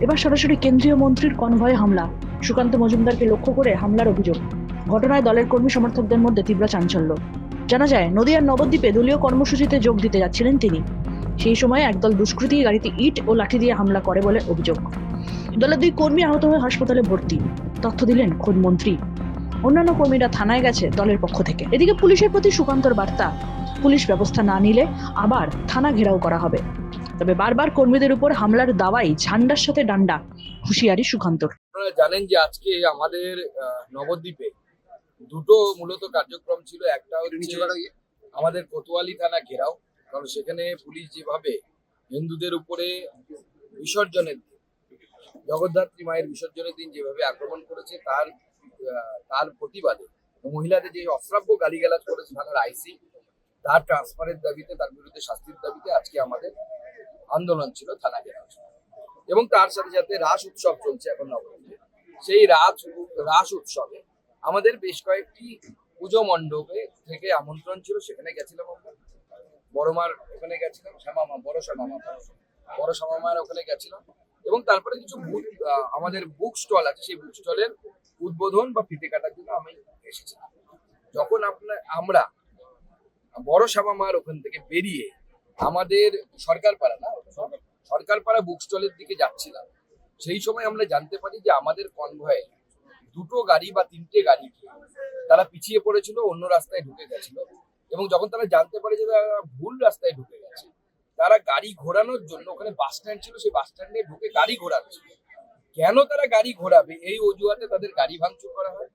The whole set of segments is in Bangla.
এবার সরাসরি কেন্দ্রীয় মন্ত্রীর কনভয়ে হামলা। সুকান্ত মজুমদারকে লক্ষ্য করে হামলার অভিযোগ। ঘটনায় দলের কর্মী সমর্থকদের মধ্যে তীব্র চাঞ্চল্য। জানা যায়, নদিয়ার নবদ্বীপে দলীয় কর্মসূচিতে যোগ দিতে যাচ্ছিলেন তিনি। সেই সময় একদল দুষ্কৃতী গাড়িতে ইট ও লাঠি দিয়ে হামলা করে বলে অভিযোগ। দলের দুই কর্মী আহত হয়ে হাসপাতালে ভর্তি। তথ্য দিলেন খোদ মন্ত্রী। অন্যান্য কর্মীরা থানায় গেছে দলের পক্ষ থেকে। এদিকে পুলিশের প্রতি সুকান্তর বার্তা। পুলিশ ব্যবস্থা না নিলে আবার থানা ঘেরাও করা হবে। তবে বারবার কর্মীদের উপর হামলার দাওয়াই ঝান্ডার সাথে ডান্ডা হুঁশিয়ারি সুকান্তর। আপনারা জানেন যে আজকে আমাদের আহ, নবদ্বীপে দুটো মূলত কার্যক্রম ছিল। একটা আমাদের কোতোয়ালি থানা ঘেরাও কারণ সেখানে পুলিশ যেভাবে হিন্দুদের উপরে বিসর্জনের দিন জগদ্ধাত্রী মায়ের বিসর্জনের দিন যেভাবে আক্রমণ করেছে তার আহ, তার প্রতিবাদে মহিলাদের যে অশ্রাব্য গালিগালাজ করেছে থানার আইসি তার ট্রান্সফারের দাবিতে তার বিরুদ্ধে শাস্তির দাবিতে আজকে আমাদের আন্দোলন ছিল থানা ঘেরাও ছিল। এবং তার সাথে সাথে রাস উৎসব চলছে এখন নবদ্বীপে সেই রাস রাস উৎসবে আমাদের বেশ কয়েকটি পুজো মণ্ডপে থেকে আমন্ত্রণ ছিল, সেখানে গেছিলাম আমরা। বড়মার ওখানে গেছিলাম শ্যামামা বড় শ্যামামা বড় শ্যামামার ওখানে গেছিলাম। এবং তারপরে কিছু আমাদের বুক স্টল আছে, সেই বুক স্টলের উদ্বোধন বা ফিতে কাটার জন্য আমি এসেছিলাম। যখন আপনার আমরা বড় শ্যামামার ওখান থেকে বেরিয়ে আমাদের সরকার পাড়া না সরকার পাড়া বুক স্টলের দিকে যাচ্ছিলাম। সেই সময় আমরা জানতে পারি যে আমাদের কনভয়ে দুটো গাড়ি বা তিনটে গাড়ি তারা পিছিয়ে পড়েছিল, অন্য রাস্তায় ঢুকে গেছিল এবং যখন তারা জানতে পারে যে তারা ভুল রাস্তায় ঢুকে গেছে, তারা গাড়ি ঘোরানোর জন্য, ওখানে বাস স্ট্যান্ড ছিল, সেই বাস স্ট্যান্ডে ঢুকে গাড়ি ঘোরাচ্ছে। কেন তারা গাড়ি ঘোরাবে? এই অজুহাতে তাদের গাড়ি ভাঙচুর করা হয়।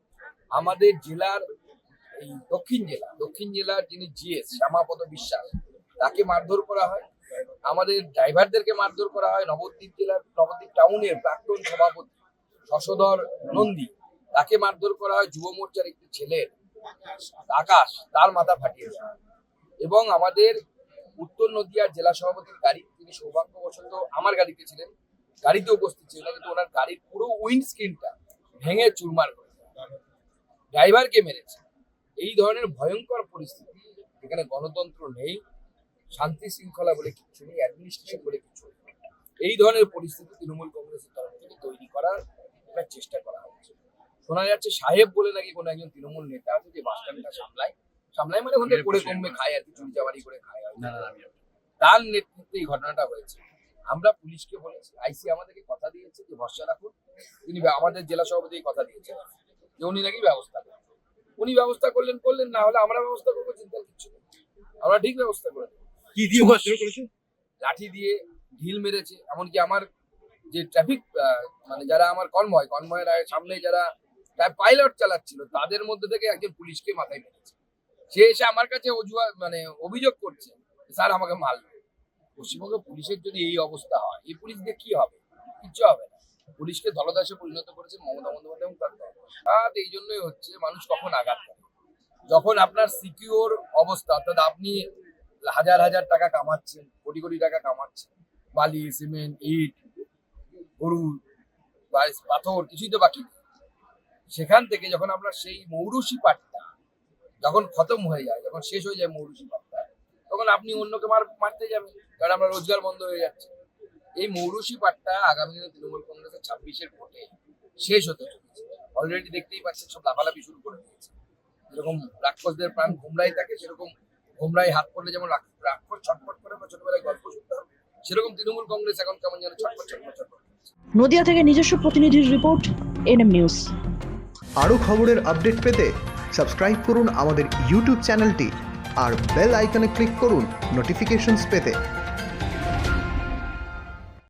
আমাদের জেলার এই দক্ষিণ জেলা, দক্ষিণ জেলার যিনি জিএস শ্যামাপদ বিশ্বাস, তাকে মারধর করা হয়। আমাদের ড্রাইভারদেরকে মারধর করা হয়। নবদ্বীপ জেলার, নবদ্বীপ টাউনের প্রাক্তন সভাপতি শশধর নন্দী, তাকে মারধর করা হয় যুব মোর্চার একটি ছেলের আকাশ, তার মাথা ফাটিয়ে দেওয়া। এবং আমাদের উত্তর নদিয়ার জেলা সভাপতির গাড়ি, তিনি সৌভাগ্যবশত আমার গাড়িতে ছিলেন, গাড়িতে উপস্থিত ছিলেন, কিন্তু ওনার গাড়ির পুরো উইন্ড স্ক্রিনটা ভেঙে চুরমার করে ড্রাইভারকে মেরেছে। এই ধরনের ভয়ঙ্কর পরিস্থিতি, এখানে গণতন্ত্র নেই শান্তি শৃঙ্খলা বলে কিছু নেই অ্যাডমিনিস্ট্রেশন বলে কিছু নেই। এই ধরনের পরিস্থিতি তৃণমূল কংগ্রেসের তরফ থেকে তৈরি করার একটা চেষ্টা করা হচ্ছে। শোনা যাচ্ছে সাহেব বলে নাকি কোনো একজন তৃণমূল নেতা আছে যে বাস স্ট্যান্ডটা সামলায়। সামলায় মানে ওখানে করে কমবে খায় আর কি চুরি চাবারি করে খায় তার নেতৃত্বে এই ঘটনাটা হয়েছে। আমরা পুলিশকে বলেছি আইসি আমাদেরকে কথা দিয়েছে যে ভরসা রাখুন। তিনি আমাদের জেলা সভাপতি কথা দিয়েছেন যে উনি নাকি ব্যবস্থা করবেন। উনি ব্যবস্থা করলেন করলেন না হলে আমরা ব্যবস্থা করব চিন্তার কিছু নেই। আমরা ঠিক ব্যবস্থা করে কি দিয়ে মারধর করেছে? লাঠি দিয়ে ঢিল মেরেছে এমনকি আমার যে ট্রাফিক মানে যারা আমার কনভয় কনভয়ের সামনে যারা পাইলট চালাচ্ছিল তাদের মধ্যে থেকে একজন পুলিশকে মাথায় মেরেছে। সে এসে আমার কাছে অজুহাত মানে অভিযোগ করছে স্যার আমাকে মারলো। পশ্চিমবঙ্গ পুলিশের যদি এই অবস্থা হয় এই পুলিশ দিয়ে কি হবে? কিচ্ছু হবে না। পুলিশকে দলদাসে পরিণত করেছে মমতা বন্দ্যোপাধ্যায় এবং তার আঘাত এই জন্যই হচ্ছে মানুষ কখন আঘাত করে। যখন আপনার সিকিউর অবস্থা অর্থাৎ আপনি হাজার হাজার টাকা কামাচ্ছেন, কোটি কোটি টাকা কামাচ্ছেন। বালি, সিমেন্ট, ইট, গরু পাথর, কিছুই তো বাকি সেখান থেকে যখন আমরা সেই মৌরুষি পাটটা যখন খতম হয়ে যায়, যখন শেষ হয়ে যায় মৌরুষি পাটটা, তখন আপনি অন্যকে মার, মারতে যাবেন, কারণ আমরা রোজগার বন্ধ হয়ে যাচ্ছে। এই মৌরুষি পাটটা আগামী দিনে তৃণমূল কংগ্রেসের ছাব্বিশের ভোটে শেষ হতে চলেছে। অলরেডি দেখতেই পাচ্ছেন, সব লাফালাফি শুরু করে দিয়েছে। যেরকম রাক্ষসদের প্রাণ ঘুমরাই থাকে, সেরকম ঘুমরাই হাত পড়লে যেমন রাক- রাক্ষস ছটফট করে আমরা ছোটবেলায় গল্প শুনতাম সেরকম তৃণমূল কংগ্রেস এখন কেমন যেন ছটফট ছটফট ছটফট নদিয়া থেকে নিজস্ব প্রতিনিধির রিপোর্ট এনএম নিউজ। আরও খবরের আপডেট পেতে সাবস্ক্রাইব করুন আমাদের ইউটিউব চ্যানেলটি আর বেল আইকনে ক্লিক করুন নোটিফিকেশনস পেতে।